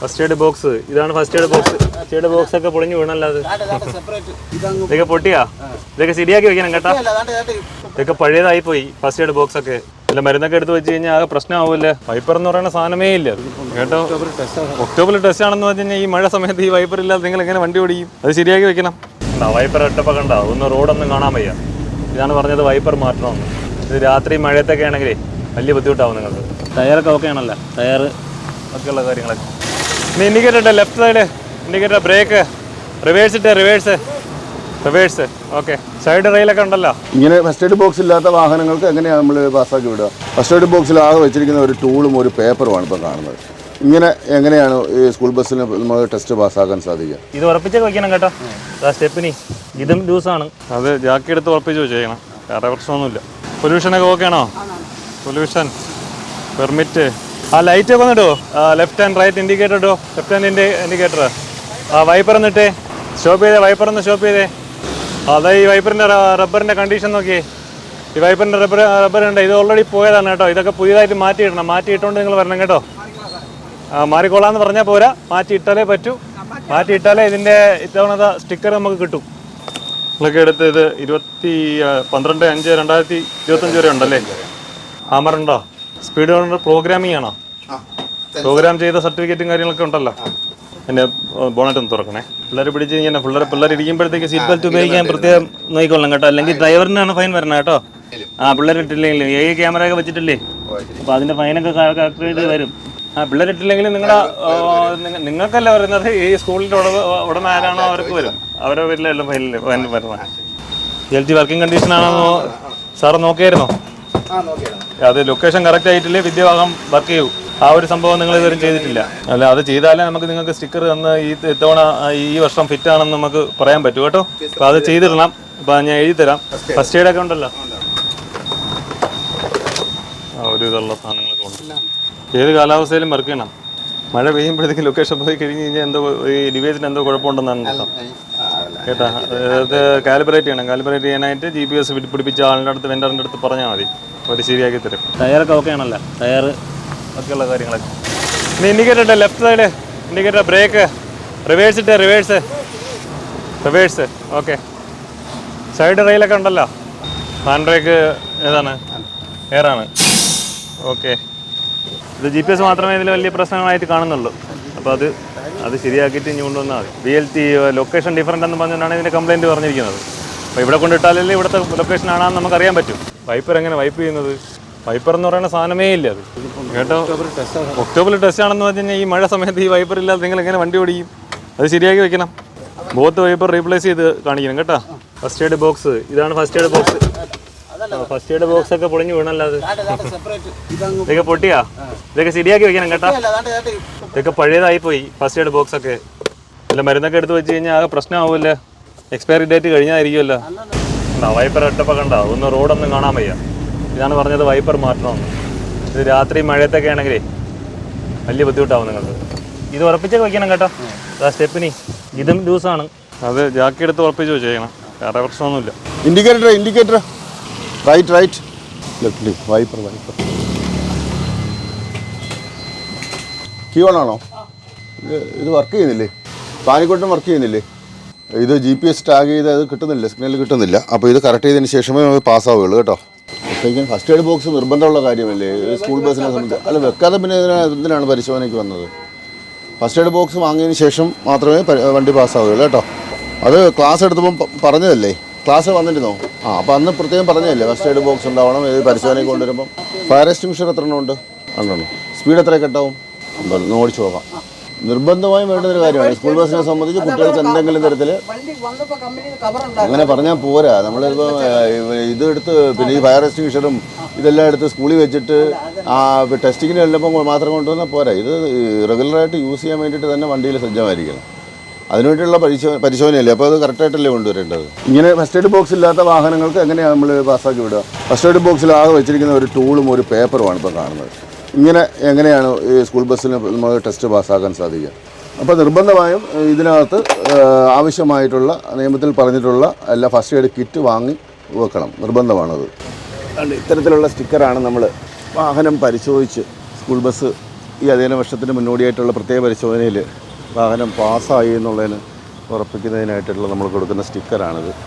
First aid box ഇതാണ് first aid box first aid box ഒക്കെ പൊളിഞ്ഞു വീണല്ലാതെ ഇതൊക്കെ പൊട്ടിയാ? ഇതൊക്കെ ശരിയാക്കി വെക്കണം കേട്ടാ. ഇതൊക്കെ പഴയതായി പോയി ഫസ്റ്റ് എയ്ഡ് ബോക്സ് ഒക്കെ. ഇല്ല മരുന്നൊക്കെ എടുത്ത് വെച്ച് കഴിഞ്ഞാൽ ആകെ പ്രശ്നമാവില്ലേ വൈപ്പർ എന്ന് പറയുന്ന സാധനമേ ഇല്ല. കേട്ടോ? ഒക്ടോബറിൽ ടെസ്റ്റ് ആണെന്ന് പറഞ്ഞു കഴിഞ്ഞാൽ ഈ മഴ സമയത്ത് ഈ വൈപ്പർ ഇല്ലാതെ നിങ്ങൾ എങ്ങനെ വണ്ടി ഓടിക്കും? അത് ശരിയാക്കി വെക്കണം. വൈപ്പർ ഒറ്റപ്പം കണ്ട ഒന്ന് റോഡൊന്നും കാണാൻ വയ്യ. ഇതാണ് പറഞ്ഞത് വൈപ്പർ മാറ്റണമെന്ന്. ഇത് രാത്രി മഴയത്തൊക്കെ ആണെങ്കിൽ വലിയ ബുദ്ധിമുട്ടാവും നിങ്ങൾക്ക്. ടയറൊക്കെ ഓക്കെ ആണല്ലോ. ടയർ ഒക്കെയുള്ള കാര്യങ്ങളൊക്കെ. ഇൻഡിക്കേറ്റർ ഇട്ടേ left side indicator brake reverse ഇട്ട് റിവേഴ്സ് റിവേഴ്സ് ഓക്കെ സൈഡ് റെയിലൊക്കെ ഉണ്ടല്ലോ. ഇങ്ങനെ ഫസ്റ്റ് എയ്ഡ് ബോക്സ് ഇല്ലാത്ത വാഹനങ്ങൾക്ക് എങ്ങനെയാണ് നമ്മൾ പാസ്സാക്കി വിടുക? ഫസ്റ്റ് എയ്ഡ് ബോക്സിൽ ആകെ വെച്ചിരിക്കുന്ന ഒരു ടൂളും ഒരു പേപ്പറുമാണ് ഇപ്പോൾ കാണുന്നത്. ഇങ്ങനെ എങ്ങനെയാണ് ഈ സ്കൂൾ ബസ്സിന് നമ്മൾ ടെസ്റ്റ് പാസ്സാക്കാൻ സാധിക്കുക? ഇത് ഉറപ്പിച്ചൊക്കെ വെക്കണം കേട്ടോ. സ്റ്റെപ്പിനി ഇതും ലൂസാണ് അത് ജാക്കി എടുത്ത് ഉറപ്പിച്ച് വെച്ചേക്കണം. ചെയ്യണം വേറെ പ്രശ്നമൊന്നുമില്ല. പൊല്യൂഷനൊക്കെ ഓക്കെ ആണോ? പൊല്യൂഷൻ പെർമിറ്റ് ആ ലൈറ്റ് ഒക്കെ ഒന്നിട്ടോ ലെഫ്റ്റ് ആൻഡ് റൈറ്റ് ഇൻഡിക്കേറ്റർ ഇട്ടോ? ലെഫ്റ്റ് ഹാൻഡ് ഇൻഡിക്കേറ്റർ ആ. വൈപ്പർ എന്നിട്ടേ ഷോപ്പ് ചെയ്തേ വൈപ്പർ ഒന്ന് ഷോപ്പ് ചെയ്തേ. അതാ ഈ വൈപ്പറിന്റെ റബ്ബറിന്റെ കണ്ടീഷൻ നോക്കിയേ. ഈ വൈപ്പറിന്റെ റബ്ബർ റബ്ബർ ഉണ്ട് ഇത് ഓൾറെഡി പോയതാണ് കേട്ടോ. ഇതൊക്കെ പുതിയതായിട്ട് മാറ്റിയിടണം. മാറ്റിയിട്ടുകൊണ്ട് നിങ്ങൾ വരണം കേട്ടോ. മാറിക്കോളാന്ന് പറഞ്ഞാൽ പോരാ. മാറ്റി ഇട്ടാലേ പറ്റൂ. മാറ്റി ഇട്ടാലേ ഇതിന്റെ ഇത്തവണ സ്റ്റിക്കർ നമുക്ക് കിട്ടും. നിങ്ങളൊക്കെ എടുത്ത് ഇത് ഇരുപത്തി പന്ത്രണ്ട് അഞ്ച് രണ്ടായിരത്തി ഇരുപത്തഞ്ച് വരെ ഉണ്ടല്ലേ? ഹാമർ ഉണ്ടോ സ്പീഡ് ഗവർണർ പ്രോഗ്രാമിംഗ് ആണോ പ്രോഗ്രാം ചെയ്ത സർട്ടിഫിക്കറ്റും കാര്യങ്ങളൊക്കെ ഉണ്ടല്ലോ. എന്റെ ബോണറ്റ് ഒന്ന് തുറക്കണേ. പിള്ളേർ പിടിച്ച് കഴിഞ്ഞാൽ പിള്ളേർ പിള്ളേർ ഇരിക്കുമ്പോഴത്തേക്ക് സീറ്റ് ബെൽറ്റ് ഉപയോഗിക്കാൻ പ്രത്യേകം നോക്കിക്കൊള്ളണം കേട്ടോ. അല്ലെങ്കിൽ ഡ്രൈവറിനാണ് ഫൈൻ വരണം കേട്ടോ. ആ പിള്ളേർ ഇട്ടില്ലെങ്കിലും. ഏ ക്യാമറ ഒക്കെ വെച്ചിട്ടില്ലേ? അപ്പൊ അതിന്റെ ഫൈനൊക്കെ ചെയ്ത് വരും ആ പിള്ളേർ ഇട്ടില്ലെങ്കിൽ നിങ്ങളുടെ നിങ്ങൾക്കല്ല പറയുന്നത്? ഈ സ്കൂളിന്റെ ഉടമ ഉടമ ആരാണോ അവർക്ക് വരും. അവരുടെ വീട്ടിലെല്ലാം ഫൈനിൽ ഫൈൻ വരുന്നത് എൽ ജി വർക്കിംഗ് കണ്ടീഷൻ ആണോ സാറ് നോക്കിയായിരുന്നോ? അത് ലൊക്കേഷൻ കറക്റ്റ് ആയിട്ടില്ലേ? വിദ്യാഭാഗം വർക്ക് ചെയ്യൂ. ആ ഒരു സംഭവം നിങ്ങൾ ഇതുവരെ ചെയ്തിട്ടില്ല. അല്ല അത് ചെയ്താലേ നമുക്ക് നിങ്ങൾക്ക് സ്റ്റിക്കർ തന്ന് ഈ ഇത്തവണ ഈ വർഷം ഫിറ്റ് ആണെന്ന് നമുക്ക് പറയാൻ പറ്റും കേട്ടോ. അപ്പോൾ അത് ചെയ്തിടണം. അപ്പോൾ ഞാൻ എഴുതി തരാം ഫസ്റ്റ് എയ്ഡ് ഒക്കെ ഉണ്ടല്ലോ. ഒരു ഇതുള്ള സാധനങ്ങളൊക്കെ ഉണ്ട്. ഏത് കാലാവസ്ഥയിലും വർക്ക് ചെയ്യണം. മഴ പെയ്യുമ്പോഴത്തേക്കും ലൊക്കേഷൻ പോയി കഴിഞ്ഞ് കഴിഞ്ഞാൽ എന്തോ ഈ ഡിവൈസിന് എന്തോ കുഴപ്പമുണ്ടെന്നാണ് കേട്ടോ. കേട്ടാ കാലിബ്രേറ്റ് ചെയ്യണം. കാലിബ്രേറ്റ് ചെയ്യാനായിട്ട് ജി പി എസ് പിടിപ്പിച്ച ആളിന്റെ അടുത്ത് വെൻഡറിന്റെ അടുത്ത് പറഞ്ഞാൽ മതി. അവർ ശരിയാക്കി തരും. ടയറൊക്കെ ഓക്കെ ആണല്ലോ. ടയർ ഒക്കെയുള്ള കാര്യങ്ങളൊക്കെ. ഇനി indicator left side indicator brake reverse ഇട്ട് റിവേഴ്സ് റിവേഴ്സ് ഓക്കെ സൈഡ് റെയിലൊക്കെ ഉണ്ടല്ലോ. ഹാൻഡ് ബ്രേക്ക് ഏതാണ്? എയറാണ് ഓക്കെ ഇത് ജി പി എസ് മാത്രമേ ഇതിൽ വലിയ പ്രശ്നങ്ങളായിട്ട് കാണുന്നുള്ളൂ. അപ്പോൾ അത് അത് ശരിയാക്കിയിട്ട് ഇനി കൊണ്ടുവന്നാൽ മതി. B L T location different എന്ന് പറഞ്ഞാണ് ഇതിന്റെ കംപ്ലയിന്റ് പറഞ്ഞിരിക്കുന്നത്. അപ്പോൾ ഇവിടെ കൊണ്ടിട്ടാലല്ലേ ഇവിടുത്തെ ലൊക്കേഷൻ ആണെന്ന് നമുക്ക് അറിയാൻ പറ്റും. വൈപ്പർ എങ്ങനെ വൈപ്പ് ചെയ്യുന്നത്? വൈപ്പർ എന്ന് പറയുന്ന സാധനമേ ഇല്ല അത്. കേട്ടോ? ഒക്ടോബറിൽ ടെസ്റ്റ് ആണെന്ന് പറഞ്ഞു കഴിഞ്ഞാൽ ഈ മഴ സമയത്ത് ഈ വൈപ്പർ ഇല്ലാതെ നിങ്ങൾ എങ്ങനെ വണ്ടി ഓടിക്കും? അത് ശരിയാക്കി വെക്കണം. ബോത്ത് വൈപ്പർ റീപ്ലേസ് ചെയ്ത് കാണിക്കണം കേട്ടോ. ഫസ്റ്റ് എയ്ഡ് ബോക്സ് ഇതാണ് first aid box first aid box ഒക്കെ പൊളിഞ്ഞു വീണല്ലാതെ ഇതൊക്കെ പൊട്ടിയാ? ഇതൊക്കെ ശരിയാക്കി വെക്കണം കേട്ടാ. ഇതൊക്കെ പഴയതായി പോയി ഫസ്റ്റ് എയ്ഡ് ബോക്സ് ഒക്കെ. അല്ല മരുന്നൊക്കെ എടുത്ത് വെച്ച് കഴിഞ്ഞാൽ ആകെ പ്രശ്നമാവില്ലേ എക്സ്പയറി ഡേറ്റ് കഴിഞ്ഞായിരിക്കുമല്ലോ. കണ്ടോ വൈപ്പർ ഒറ്റപ്പം കണ്ട? ഒന്ന് റോഡൊന്നും കാണാൻ വയ്യ. ഇതാണ് പറഞ്ഞത് വൈപ്പർ മാറ്റണം ഇത് രാത്രി മഴയത്തൊക്കെ ആണെങ്കിലേ വലിയ ബുദ്ധിമുട്ടാവും നിങ്ങൾക്ക്. ഇത് ഉറപ്പിച്ചൊക്കെ വെക്കണം കേട്ടോ. ആ സ്റ്റെപ്പിനി. ഇതും ലൂസാണ്. അത് ജാക്കി എടുത്ത് ഉറപ്പിച്ച് വെച്ചേക്കണം. വേറെ പ്രശ്നമൊന്നുമില്ല. Indicator indicator right right left wiper wiper key ഓണാണോ ഇത് വർക്ക് ചെയ്യുന്നില്ലേ? പാനിക്കോട്ടും വർക്ക് ചെയ്യുന്നില്ലേ? ഇത് ജി പി എസ് ടാഗ് ചെയ്ത് അത് കിട്ടുന്നില്ല സിഗ്നൽ കിട്ടുന്നില്ല. അപ്പോൾ ഇത് കറക്റ്റ് ചെയ്തതിന് ശേഷമേ പാസ്സാവുകയുള്ളൂ കേട്ടോ. ഫസ്റ്റ് എയ്ഡ് ബോക്സ് നിർബന്ധമുള്ള കാര്യമല്ലേ? സ്കൂൾ ബസ്സിനെ സംബന്ധിച്ച്. അല്ല വെക്കാതെ പിന്നെ എന്തിനാണ് പരിശോധനയ്ക്ക് വന്നത്. ഫസ്റ്റ് എയ്ഡ് ബോക്സ് വാങ്ങിയതിന് ശേഷം മാത്രമേ വണ്ടി പാസ്സാവുകയുള്ളൂ കേട്ടോ. അത് ക്ലാസ് എടുത്തപ്പം പറഞ്ഞതല്ലേ? ക്ലാസ് വന്നിരുന്നോ? ആ അപ്പോൾ അന്ന് പ്രത്യേകം പറഞ്ഞതല്ലേ ഫസ്റ്റ് എയ്ഡ് ബോക്സ് ഉണ്ടാവണം ഇത് പരിശോധനയ്ക്ക് കൊണ്ടുവരുമ്പം. ഫയർ എക്സ്റ്റിംഗ്ഷർ എത്ര എണ്ണം ഉണ്ട്? രണ്ടെണ്ണം. സ്പീഡ് എത്ര കെട്ടാവും ഒന്ന് ഓടിച്ചു നോക്കാം. നിർബന്ധമായും വേണ്ടുന്നൊരു കാര്യമാണ്. സ്കൂൾ ബസ്സിനെ സംബന്ധിച്ച് കുട്ടികൾക്ക് എന്തെങ്കിലും തരത്തിൽ അങ്ങനെ പറഞ്ഞാൽ പോരാ. നമ്മളിപ്പോൾ ഇത് എടുത്ത് പിന്നെ ഈ ഫയർ എക്സ്റ്റിംഗ്ഷനും ഇതെല്ലാം എടുത്ത് സ്കൂളിൽ വെച്ചിട്ട് ആ ടെസ്റ്റിങ്ങിന് ചെല്ലുമ്പോൾ മാത്രം കൊണ്ടുവന്നാൽ പോരാ. ഇത് റെഗുലറായിട്ട് യൂസ് ചെയ്യാൻ വേണ്ടിയിട്ട് തന്നെ വണ്ടിയിൽ സജ്ജമായിരിക്കണം. അതിനുവേണ്ടിയുള്ള പരിശോ പരിശോധനയല്ലേ? അപ്പോൾ അത് കറക്റ്റായിട്ടല്ലേ കൊണ്ടുവരേണ്ടത്? ഇങ്ങനെ ഫസ്റ്റ് എയ്ഡ് ബോക്സ് ഇല്ലാത്ത വാഹനങ്ങൾക്ക് എങ്ങനെയാണ് നമ്മൾ പാസ്സാക്കി വിടുക? ഫസ്റ്റ് എയ്ഡ് ബോക്സിൽ ആകെ വെച്ചിരിക്കുന്ന ഒരു ടൂളും ഒരു പേപ്പറുമാണ് ഇപ്പോൾ കാണുന്നത്. ഇങ്ങനെ എങ്ങനെയാണ് ഈ സ്കൂൾ ബസ്സിന് നമുക്ക് ടെസ്റ്റ് പാസ്സാക്കാൻ സാധിക്കുക? അപ്പോൾ നിർബന്ധമായും ഇതിനകത്ത് ആവശ്യമായിട്ടുള്ള നിയമത്തിൽ പറഞ്ഞിട്ടുള്ള എല്ലാ ഫസ്റ്റ് എയ്ഡ് കിറ്റ് വാങ്ങി വെക്കണം. നിർബന്ധമാണത്. അതുകൊണ്ട് ഇത്തരത്തിലുള്ള സ്റ്റിക്കറാണ് നമ്മൾ വാഹനം പരിശോധിച്ച് സ്കൂൾ ബസ് ഈ അധ്യയന വർഷത്തിന് മുന്നോടിയായിട്ടുള്ള പ്രത്യേക പരിശോധനയിൽ വാഹനം പാസ്സായി എന്നുള്ളതിന് ഉറപ്പിക്കുന്നതിനായിട്ടുള്ള നമ്മൾ കൊടുക്കുന്ന സ്റ്റിക്കറാണിത്.